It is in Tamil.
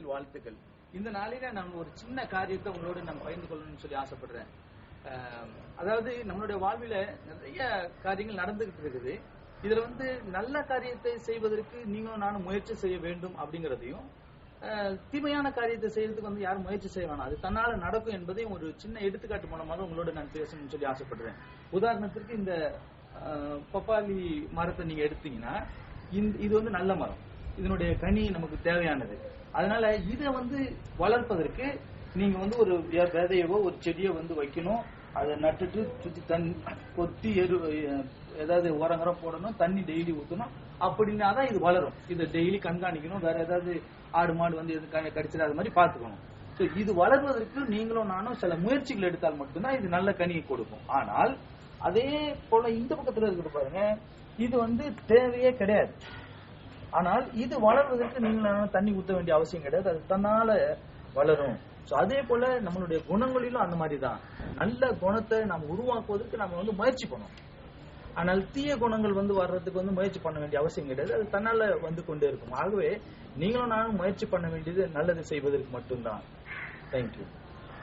நாமத்தில் வாழ்த்துக்கள். இந்த நாளில நான் ஒரு சின்ன காரியத்தை உங்களோட நான் பகிர்ந்து கொள்ளணும்னு சொல்லி ஆசைப்படுறேன். அதாவது நம்மளுடைய வாழ்வில நிறைய காரியங்கள் நடந்துகிட்டு இருக்குது. இதுல வந்து நல்ல காரியத்தை செய்வதற்கு நீங்களும் நானும் முயற்சி செய்ய வேண்டும் அப்படிங்கறதையும் தீமையான காரியத்தை செய்யறதுக்கு வந்து யாரும் முயற்சி செய்ய வேணாம். அது தன்னால நடக்கும் என்பதையும் ஒரு சின்ன எடுத்துக்காட்டு மூலமாக உங்களோட நான் பேசணும்னு சொல்லி ஆசைப்படுறேன். உதாரணத்திற்கு இந்த பப்பாளி மரத்தை நீங்க எடுத்தீங்கன்னா இது வந்து நல்ல மரம். இதனுடைய கனி நமக்கு தேவையானது. அதனால இதை வந்து வளர்ப்பதற்கு நீங்க வந்து ஒரு விதையவோ ஒரு செடியோ வந்து வைக்கணும். அதை நட்டுட்டு சுத்தி தண்ணி கொத்தி எரு ஏதாவது உரங்கரம் போடணும் தண்ணி டெய்லி ஊற்றணும் அப்படின்னா தான் இது வளரும். இதை டெய்லி கண்காணிக்கணும். வேற ஏதாவது ஆடு மாடு வந்து எது கடிச்சிடாத மாதிரி பாத்துக்கணும் ஸோ இது வளர்வதற்கு நீங்களும் நானும் சில முயற்சிகள் எடுத்தால் மட்டும்தான் இது நல்ல கனியை கொடுக்கும். ஆனால் அதே போல இந்த பக்கத்துல இருக்கிற பாருங்க இது வந்து தேவையே கிடையாது. ஆனால் இது வளர்வதற்கு நீங்கள் தண்ணி ஊற்ற வேண்டிய அவசியம் கிடையாது. அது தன்னால வளரும். ஸோ அதே போல நம்மளுடைய குணங்களிலும் அந்த மாதிரி தான் நல்ல குணத்தை நாம் உருவாக்குவதற்கு நம்ம வந்து முயற்சி பண்ணணும். ஆனால் தீய குணங்கள் வந்து வர்றதுக்கு வந்து முயற்சி பண்ண வேண்டிய அவசியம் கிடையாது. அது தன்னால வந்து கொண்டே இருக்கும். ஆகவே நீங்களும் நானும் முயற்சி பண்ண வேண்டியது நல்லது செய்வதற்கு மட்டும்தான். தேங்க்யூ